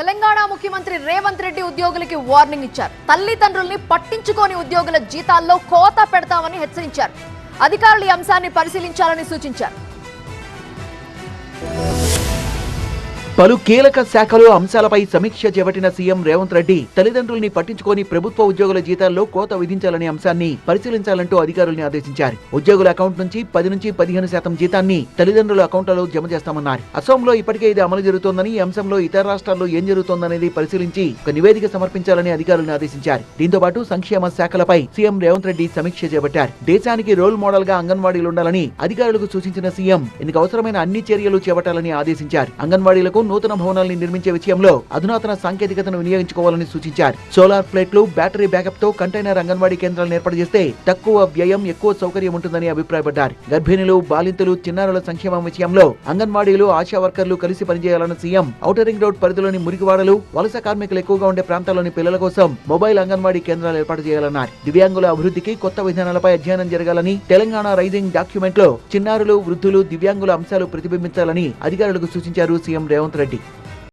తెలంగాణ ముఖ్యమంత్రి రేవంత్ రెడ్డి ఉద్యోగులకి వార్నింగ్ ఇచ్చారు. తల్లిదండ్రుల్ని పట్టించుకోని ఉద్యోగుల జీతాల్లో కోత పెడతామని హెచ్చరించారు. అధికారులు ఈ అంశాన్ని పరిశీలించాలని సూచించారు. పలు కీలక శాఖలు అంశాలపై సమీక్ష చేపట్టిన సీఎం రేవంత్ రెడ్డి తల్లిదండ్రుల్ని పట్టించుకొని ప్రభుత్వ ఉద్యోగుల జీతాల్లో కోత విధించాలనే అంశాన్ని పరిశీలించాలంటూ అధికారుల్ని ఆదేశించారు. ఉద్యోగుల అకౌంట్ నుంచి పది నుంచి పదిహేను శాతం జీతాన్ని తల్లిదండ్రుల అకౌంట్లలో జమ చేస్తామన్నారు. అసోంలో ఇప్పటికే ఇది అమలు జరుగుతోందని ఈ అంశంలో ఇతర రాష్ట్రాల్లో ఏం జరుగుతోందనేది పరిశీలించి ఒక నివేదిక సమర్పించాలని అధికారులను ఆదేశించారు. దీంతో పాటు సంక్షేమ శాఖలపై సీఎం రేవంత్ రెడ్డి సమీక్ష చేపట్టారు. దేశానికి రోల్ మోడల్గా అంగన్వాడీలు ఉండాలని అధికారులకు సూచించిన సీఎం ఇందుకు అవసరమైన అన్ని చర్యలు చేపట్టాలని ఆదేశించారు. అంగన్వాడీలకు నూతన భవనాల్ని నిర్మించే విషయంలో అధునాతన సాంకేతికతను వినియోగించుకోవాలని సూచించారు. సోలార్ ప్లేట్లు బ్యాటరీ బ్యాకప్తో కంటైనర్ అంగన్వాడీ కేంద్రాలను ఏర్పాటు చేస్తే తక్కువ వ్యయం ఎక్కువ సౌకర్యం ఉంటుందని అభిప్రాయపడ్డారు. గర్భిణులు బాలింతలు చిన్నారుల సంక్షేమం విషయంలో అంగన్వాడీలు ఆశా వర్కర్లు కలిసి పనిచేయాలని సీఎం ఔటర్ రింగ్ రోడ్ పరిధిలోని మురికివాడలు వలస కార్మికులు ఎక్కువగా ఉండే ప్రాంతాల్లోని పిల్లల కోసం మొబైల్ అంగన్వాడీ కేంద్రాలు ఏర్పాటు చేయాలన్నారు. దివ్యాంగుల అభివృద్ధికి కొత్త విధానాలపై అధ్యయనం జరగాలని తెలంగాణ రైజింగ్ డాక్యుమెంట్లో చిన్నారులు వృద్ధులు దివ్యాంగుల అంశాలు ప్రతిబింబించాలని అధికారులకు సూచించారు సీఎం రేవంత్ రెడ్డి